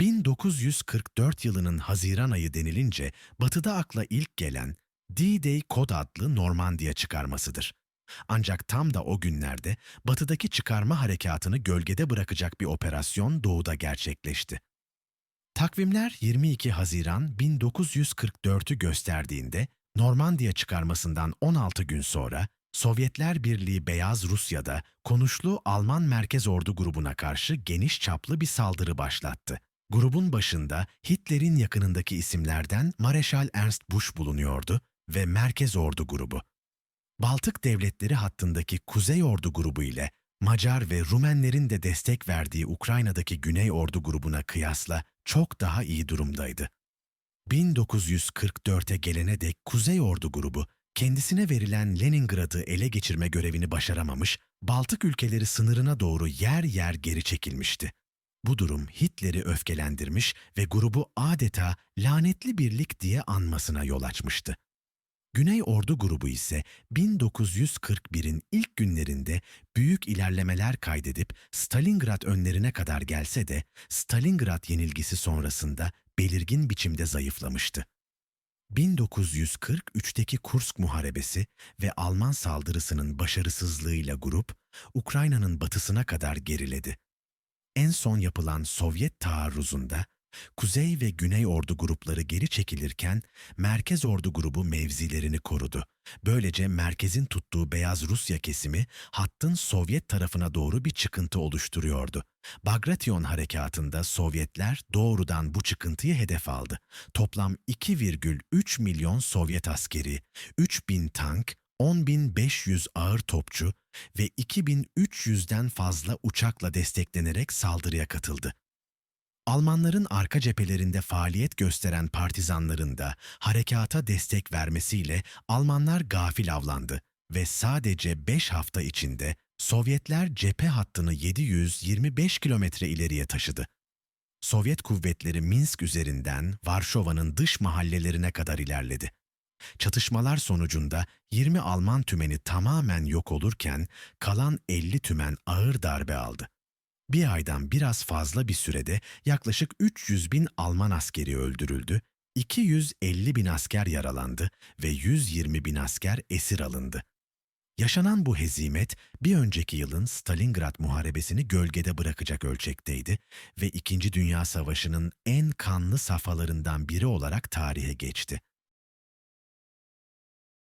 1944 yılının Haziran ayı denilince batıda akla ilk gelen D-Day kod adlı Normandiya çıkarmasıdır. Ancak tam da o günlerde batıdaki çıkarma harekatını gölgede bırakacak bir operasyon doğuda gerçekleşti. Takvimler 22 Haziran 1944'ü gösterdiğinde Normandiya çıkarmasından 16 gün sonra Sovyetler Birliği Beyaz Rusya'da konuşlu Alman Merkez Ordu grubuna karşı geniş çaplı bir saldırı başlattı. Grubun başında Hitler'in yakınındaki isimlerden Mareşal Ernst Busch bulunuyordu ve Merkez Ordu grubu. Baltık devletleri hattındaki Kuzey Ordu grubu ile Macar ve Rumenlerin de destek verdiği Ukrayna'daki Güney Ordu grubuna kıyasla çok daha iyi durumdaydı. 1944'e gelene dek Kuzey Ordu grubu kendisine verilen Leningrad'ı ele geçirme görevini başaramamış, Baltık ülkeleri sınırına doğru yer yer geri çekilmişti. Bu durum Hitler'i öfkelendirmiş ve grubu adeta lanetli birlik diye anmasına yol açmıştı. Güney Ordu grubu ise 1941'in ilk günlerinde büyük ilerlemeler kaydedip Stalingrad önlerine kadar gelse de Stalingrad yenilgisi sonrasında belirgin biçimde zayıflamıştı. 1943'teki Kursk Muharebesi ve Alman saldırısının başarısızlığıyla grup, Ukrayna'nın batısına kadar geriledi. En son yapılan Sovyet taarruzunda Kuzey ve Güney Ordu grupları geri çekilirken Merkez Ordu grubu mevzilerini korudu. Böylece merkezin tuttuğu Beyaz Rusya kesimi hattın Sovyet tarafına doğru bir çıkıntı oluşturuyordu. Bagration harekatında Sovyetler doğrudan bu çıkıntıyı hedef aldı. Toplam 2,3 milyon Sovyet askeri, 3000 tank, 10.500 ağır topçu ve 2300'den fazla uçakla desteklenerek saldırıya katıldı. Almanların arka cephelerinde faaliyet gösteren partizanların da harekata destek vermesiyle Almanlar gafil avlandı ve sadece 5 hafta içinde Sovyetler cephe hattını 725 kilometre ileriye taşıdı. Sovyet kuvvetleri Minsk üzerinden Varşova'nın dış mahallelerine kadar ilerledi. Çatışmalar sonucunda 20 Alman tümeni tamamen yok olurken kalan 50 tümen ağır darbe aldı. Bir aydan biraz fazla bir sürede yaklaşık 300 bin Alman askeri öldürüldü, 250 bin asker yaralandı ve 120 bin asker esir alındı. Yaşanan bu hezimet bir önceki yılın Stalingrad Muharebesini gölgede bırakacak ölçekteydi ve İkinci Dünya Savaşı'nın en kanlı safhalarından biri olarak tarihe geçti.